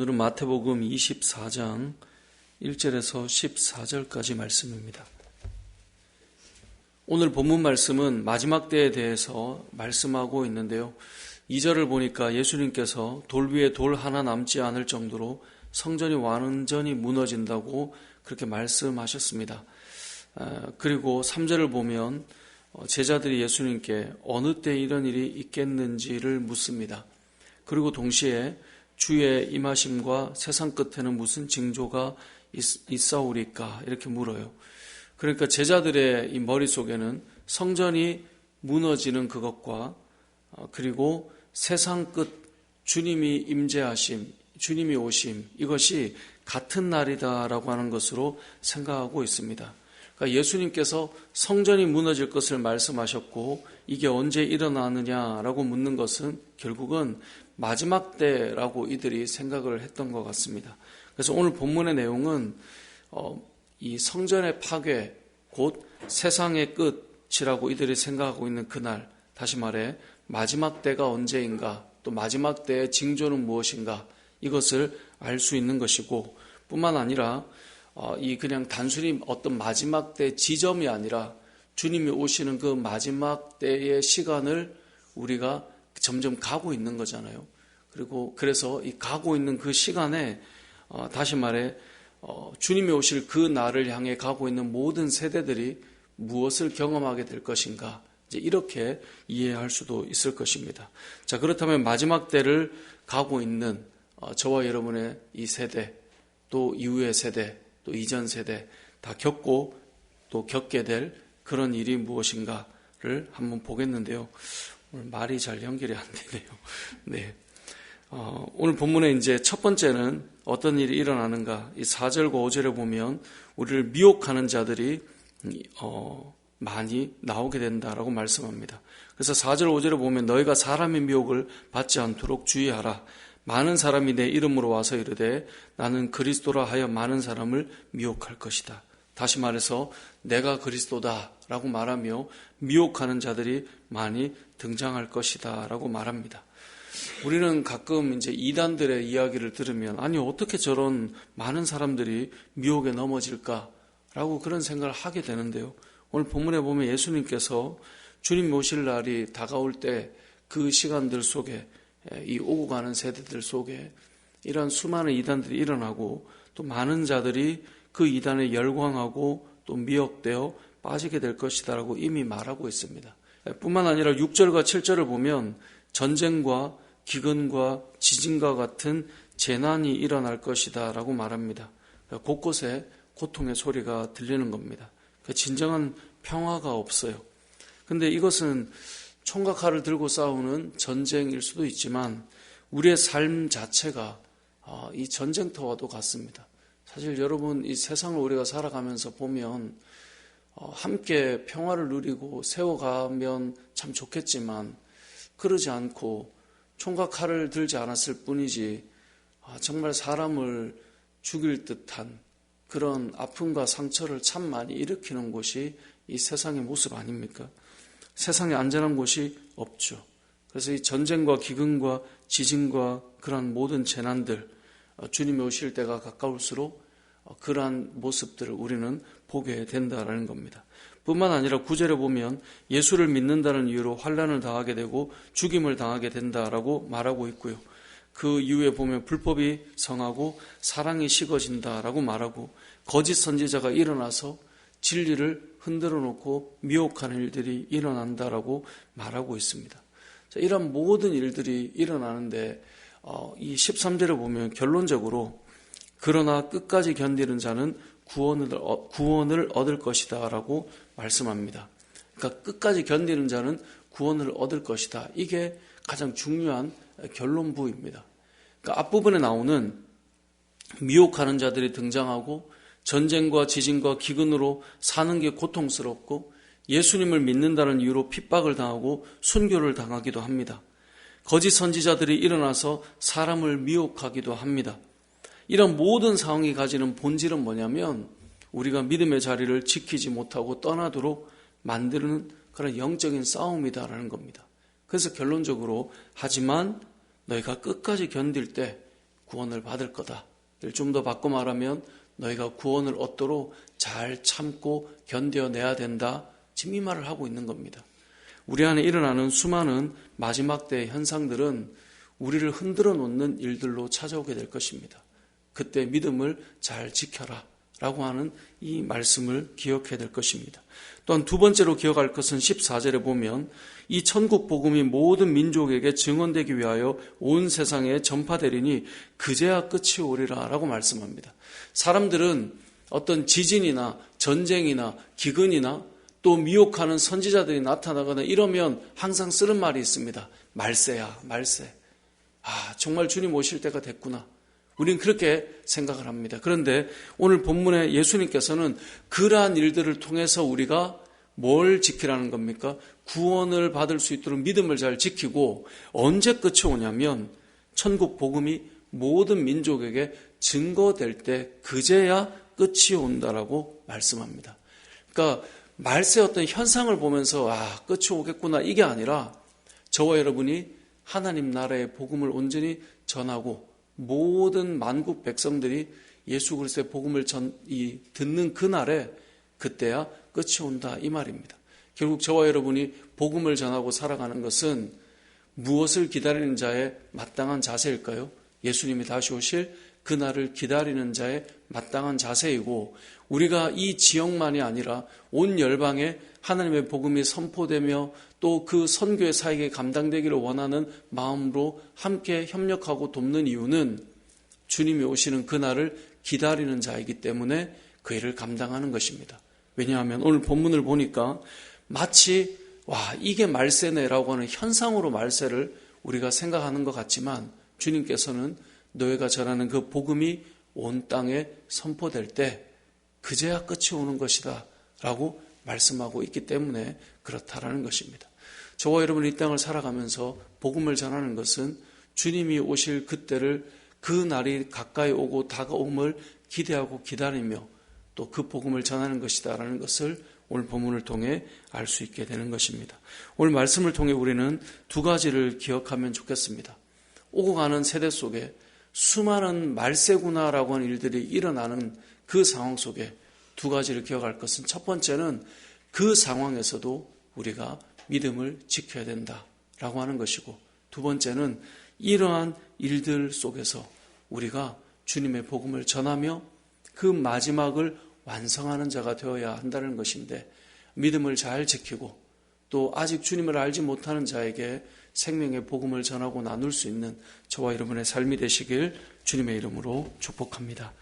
오늘은 마태복음 24장 1절에서 14절까지 말씀입니다. 오늘 본문 말씀은 마지막 때에 대해서 말씀하고 있는데요. 2절을 보니까 예수님께서 돌 위에 돌 하나 남지 않을 정도로 성전이 완전히 무너진다고 그렇게 말씀하셨습니다. 아, 그리고 3절을 보면 어, 제자들이 예수님께 어느 때 이런 일이 있겠는지를 묻습니다. 그리고 동시에 주의 임하심과 세상 끝에는 무슨 징조가 있사오리까 이렇게 물어요. 그러니까 제자들의 이 머릿속에는 성전이 무너지는 그것과 어, 그리고 세상 끝 주님이 임재하심, 주님이 오심 이것이 같은 날이다라고 하는 것으로 생각하고 있습니다. 그러니까 예수님께서 성전이 무너질 것을 말씀하셨고 이게 언제 일어나느냐라고 묻는 것은 결국은 마지막 때라고 이들이 생각을 했던 것 같습니다. 그래서 오늘 본문의 내용은 어, 이 성전의 파괴 곧 세상의 끝이라고 이들이 생각하고 있는 그날 다시 말해 마지막 때가 언제인가 또 마지막 때의 징조는 무엇인가 이것을 알 수 있는 것이고 뿐만 아니라 어, 이 그냥 단순히 어떤 마지막 때 지점이 아니라 주님이 오시는 그 마지막 때의 시간을 우리가 점점 가고 있는 거잖아요. 그리고 그래서 이 가고 있는 그 시간에 어, 다시 말해 어, 주님이 오실 그 날을 향해 가고 있는 모든 세대들이 무엇을 경험하게 될 것인가 이제 이렇게 이해할 수도 있을 것입니다. 자 그렇다면 마지막 때를 가고 있는 어, 저와 여러분의 이 세대 또 이후의 세대 또 이전 세대 다 겪고 또 겪게 될 그런 일이 무엇인가를 한번 보겠는데요. 오늘 말이 잘 연결이 안 되네요. 네. 어, 오늘 본문에 이제 첫 번째는 어떤 일이 일어나는가. 이 4절과 5절에 보면 우리를 미혹하는 자들이 어, 많이 나오게 된다라고 말씀합니다. 그래서 4절, 5절에 보면 너희가 사람의 미혹을 받지 않도록 주의하라. 많은 사람이 내 이름으로 와서 이르되 나는 그리스도라 하여 많은 사람을 미혹할 것이다. 다시 말해서 내가 그리스도다라고 말하며 미혹하는 자들이 많이 등장할 것이다 라고 말합니다. 우리는 가끔 이제 이단들의 이야기를 들으면 아니 어떻게 저런 많은 사람들이 미혹에 넘어질까라고 그런 생각을 하게 되는데요. 오늘 본문에 보면 예수님께서 주님 모실 날이 다가올 때 그 시간들 속에 이 오고 가는 세대들 속에 이런 수많은 이단들이 일어나고 또 많은 자들이 그 이단에 열광하고 또 미혹되어 빠지게 될 것이다라고 이미 말하고 있습니다. 뿐만 아니라 6절과 7절을 보면 전쟁과 기근과 지진과 같은 재난이 일어날 것이다 라고 말합니다. 곳곳에 고통의 소리가 들리는 겁니다. 그 진정한 평화가 없어요. 근데 이것은 총각 칼을 들고 싸우는 전쟁일 수도 있지만 우리의 삶 자체가 아, 이 전쟁터와도 같습니다. 사실 여러분 이 세상을 우리가 살아가면서 보면 어, 함께 평화를 누리고 세워가면 참 좋겠지만 그러지 않고 총과 칼을 들지 않았을 뿐이지 아, 정말 사람을 죽일 듯한 그런 아픔과 상처를 참 많이 일으키는 곳이 이 세상의 모습 아닙니까? 세상에 안전한 곳이 없죠. 그래서 이 전쟁과 기근과 지진과 그러한 모든 재난들 어, 주님이 오실 때가 가까울수록 어, 그러한 모습들을 우리는 보게 된다라는 겁니다. 뿐만 아니라 구절에 보면 예수를 믿는다는 이유로 환란을 당하게 되고 죽임을 당하게 된다라고 말하고 있고요. 그 이후에 보면 불법이 성하고 사랑이 식어진다라고 말하고 거짓 선지자가 일어나서 진리를 흔들어 놓고 미혹하는 일들이 일어난다라고 말하고 있습니다. 자, 이런 모든 일들이 일어나는데 어, 이 13절을 보면 결론적으로 그러나 끝까지 견디는 자는 구원을, 어, 구원을 얻을 것이다 라고 말씀합니다. 그러니까 끝까지 견디는 자는 구원을 얻을 것이다. 이게 가장 중요한 결론부입니다. 그러니까 앞부분에 나오는 미혹하는 자들이 등장하고 전쟁과 지진과 기근으로 사는 게 고통스럽고 예수님을 믿는다는 이유로 핍박을 당하고 순교를 당하기도 합니다. 거짓 선지자들이 일어나서 사람을 미혹하기도 합니다. 이런 모든 상황이 가지는 본질은 뭐냐면 우리가 믿음의 자리를 지키지 못하고 떠나도록 만드는 그런 영적인 싸움이다라는 겁니다. 그래서 결론적으로 하지만 너희가 끝까지 견딜 때 구원을 받을 거다. 좀 더 바꿔 말하면 너희가 구원을 얻도록 잘 참고 견뎌내야 된다. 지금 이 말을 하고 있는 겁니다. 우리 안에 일어나는 수많은 마지막 때의 현상들은 우리를 흔들어 놓는 일들로 찾아오게 될 것입니다. 그때 믿음을 잘 지켜라. 라고 하는 이 말씀을 기억해야 될 것입니다. 또한 두 번째로 기억할 것은 14절에 보면 이 천국 복음이 모든 민족에게 증언되기 위하여 온 세상에 전파되리니 그제야 끝이 오리라 라고 말씀합니다. 사람들은 어떤 지진이나 전쟁이나 기근이나 또 미혹하는 선지자들이 나타나거나 이러면 항상 쓰는 말이 있습니다. 말세야, 말세. 아, 정말 주님 오실 때가 됐구나. 우린 그렇게 생각을 합니다. 그런데 오늘 본문에 예수님께서는 그러한 일들을 통해서 우리가 뭘 지키라는 겁니까? 구원을 받을 수 있도록 믿음을 잘 지키고 언제 끝이 오냐면 천국 복음이 모든 민족에게 증거될 때 그제야 끝이 온다라고 말씀합니다. 그러니까 말세 어떤 현상을 보면서 아 끝이 오겠구나 이게 아니라 저와 여러분이 하나님 나라의 복음을 온전히 전하고 모든 만국 백성들이 예수 그리스도의 복음을 전, 이, 듣는 그날에 그때야 끝이 온다 이 말입니다. 결국 저와 여러분이 복음을 전하고 살아가는 것은 무엇을 기다리는 자의 마땅한 자세일까요? 예수님이 다시 오실 그날을 기다리는 자의 마땅한 자세이고 우리가 이 지역만이 아니라 온 열방에 하나님의 복음이 선포되며 또 그 선교의 사역에 감당되기를 원하는 마음으로 함께 협력하고 돕는 이유는 주님이 오시는 그날을 기다리는 자이기 때문에 그 일을 감당하는 것입니다. 왜냐하면 오늘 본문을 보니까 마치 와 이게 말세네라고 하는 현상으로 말세를 우리가 생각하는 것 같지만 주님께서는 너희가 전하는 그 복음이 온 땅에 선포될 때 그제야 끝이 오는 것이다 라고 말씀하고 있기 때문에 그렇다라는 것입니다. 저와 여러분이 이 땅을 살아가면서 복음을 전하는 것은 주님이 오실 그때를 그 날이 가까이 오고 다가옴을 기대하고 기다리며 또 그 복음을 전하는 것이다라는 것을 오늘 본문을 통해 알 수 있게 되는 것입니다. 오늘 말씀을 통해 우리는 두 가지를 기억하면 좋겠습니다. 오고 가는 세대 속에 수많은 말세구나라고 하는 일들이 일어나는 그 상황 속에 두 가지를 기억할 것은 첫 번째는 그 상황에서도 우리가 믿음을 지켜야 된다라고 하는 것이고 두 번째는 이러한 일들 속에서 우리가 주님의 복음을 전하며 그 마지막을 완성하는 자가 되어야 한다는 것인데 믿음을 잘 지키고 또 아직 주님을 알지 못하는 자에게 생명의 복음을 전하고 나눌 수 있는 저와 여러분의 삶이 되시길 주님의 이름으로 축복합니다.